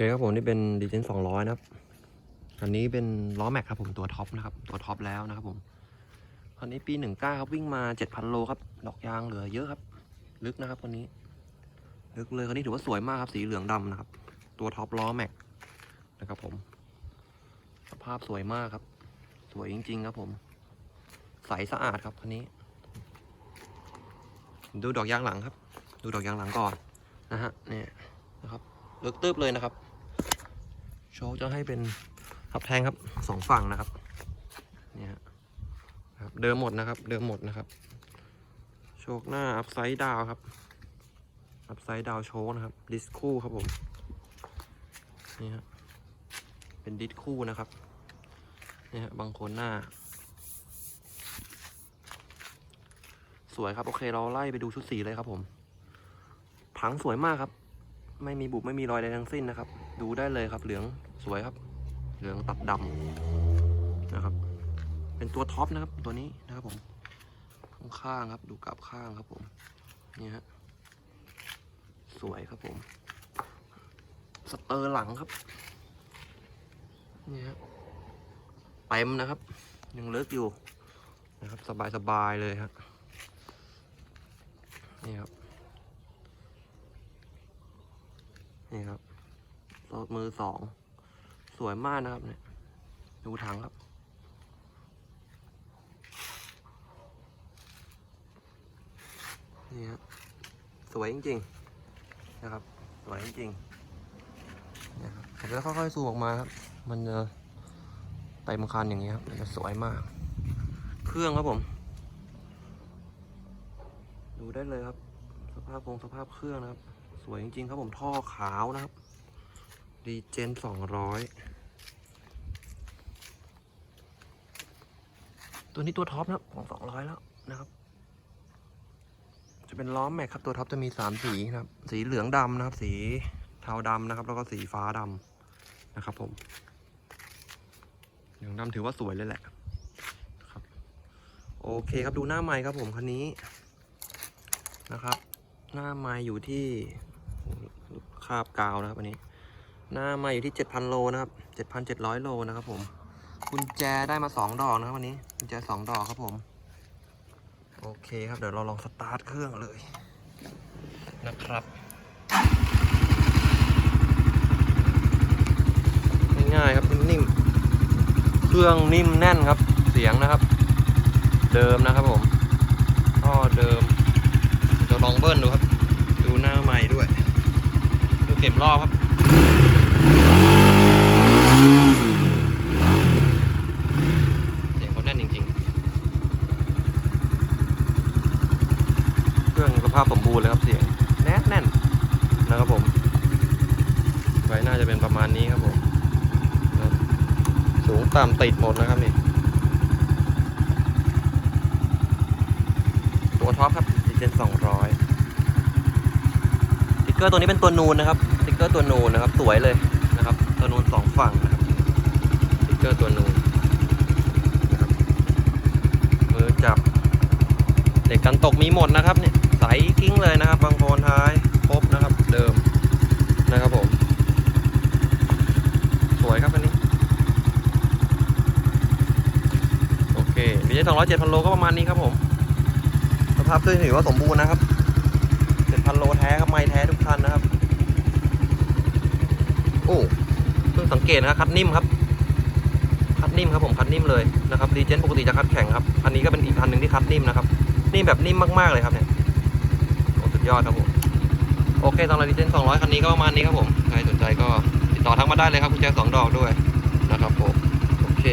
เคครับผมนี่เป็นดีเจนสองร้อยนะครับ อันนี้เป็นล้อแม็กครับผมตัวท็อปนะครับ ตัวท็อปแล้วนะครับผมคันนี้ปีหนึ่งเก้าครับวิ่งมาเจ็ดพันโลครับ ดอกยางเหลือเยอะครับ ลึกนะครับคันนี้ ลึกเลยคันนี้ถือว่าสวยมากครับ สีเหลืองดำนะครับ ตัวท็อปล้อแม็กนะครับผม สภาพสวยมากครับ สวยจริง ๆ ครับผม ใสสะอาดครับคันนี้ ดูดอกยางหลังครับ ดูดอกยางหลังก่อนนะฮะ เนี่ยนะครับเลิกตืบเลยนะครับ โชว์จะให้เป็นขับแทงครับสองฝั่งนะครับเนี่ยฮะครับเดิมหมดนะครับ เดิมหมดนะครับ โชคหน้าอัพไซด์ดาวครับอัพไซด์ดาวโชว์นะครับ ดิสคู่ครับผมนี่ฮะเป็นดิสคู่นะครับเนี่ยฮะบางคนหน้า สวยครับ โอเคเราไล่ไปดูชุดสีเลยครับผมผังสวยมากครับ ไม่มีบุบไม่มีรอยใดทั้งสิ้นนะครับ ดูได้เลยครับเหลืองสวยครับ เหลืองตัดดำนะครับ เป็นตัวท็อปนะครับตัวนี้นะครับผมข้างครับ ดูกลับข้างครับผมนี่ฮะสวยครับผมสเตอร์หลังครับนี่ฮะเต็มนะครับ ยังเลิกอยู่นะครับ สบายๆเลยครับนี่ครับ นี่ครับรถมือสอง สวยมากนะครับเนี่ย ดูถังครับ นี่ครับสวยจริงๆ นะครับ สวยจริงๆนะครับผมจะค่อยๆซูมออกมาครับ มันจะเต็มคันอย่างนี้ครับ มันจะสวยมาก เครื่องครับผม ดูได้เลยครับ สภาพคงสภาพเครื่องนะครับ วยจริงๆครับผมท่อขาวนะครับ ดีเจนสองร้อยตัวนี้ตัวท็อปนะครับของสองร้อยแล้วนะครับ จะเป็นล้อแม็กครับตัวท็อปจะมีสามสีนะครับ สีเหลืองดำนะครับ สีเทาดำนะครับ แล้วก็สีฟ้าดำนะครับ ผมเหลืองดำถือว่าสวยเลยแหละครับ โอเคครับดูหน้าไม้ครับผมคันนี้นะครับ หน้าไม้อยู่ที่ คาบกาวนะครับอันนี้ หน้าม้อยู่ที่ 7,000 โลนะครับ 7,700 โลนะครับผมกุญแจได้มา 2 ดอกนะครับวันนี้กุญแจ 2 ดอกครับผม โอเคครับเดี๋ยวเราลองสตาร์ทเครื่องเลยนะครับ ง่ายๆครับนิ่มๆเครื่องนิ่มแน่นครับ เสียงนะครับ เดิมนะครับผมท่อเดิมจะลองเบิ้ลดูครับ ดูหน้าใหม่ด้วย เข็มรอบครับเสียงเขาแน่นจริงๆ เครื่องสภาพสมบูรณ์เลยครับเสียงแน่นแน่นนะครับผมไว้น่าจะเป็นประมาณนี้ครับผมครับสูงต่ำติดหมดนะครับนี่ตัวท็อปครับดิเจนสองร้อยติ๊ก เกอร์ตัวนี้เป็นตัวนูนนะครับติ๊กเกอร์ตัวนูนนะครับ สวยเลยนะครับ ตัวนูนสองฝั่งนะครับติ๊กเกอร์ตัวนูนนะครับมือจับเหล็กกันตกมีหมดนะครับเนี่ยใสกิ้งเลยนะครับบางโคนท้ายครบนะครับ เดิมนะครับผม สวยครับอันนี้โอเคดิเจนสองร้อยเจ็ดพันโลก็ประมาณนี้ครับผมสภาพเครื่องถือว่าสมบูรณ์นะครับ เป็นพันโลแท้ครับไม่แท้ทุกคันนะครับ โอ้เพิ่งสังเกตนะครับคัดนิ่มครับ คัดนิ่มครับผมคัดนิ่มเลยนะครับดีเจนปกติจะคัดแข็งครับอันนี้ก็เป็นอีกคันหนึ่งที่คัดนิ่มนะครับนิ่มแบบนิ่มมากๆเลยครับเนี่ยโอ้สุดยอดครับผมโอเคสำหรับดีเจน200คันนี้ก็ประมาณนี้ครับผมใครสนใจก็ติดต่อทักมาได้เลยครับคุณแจสองดอกด้วยนะครับผมโอเค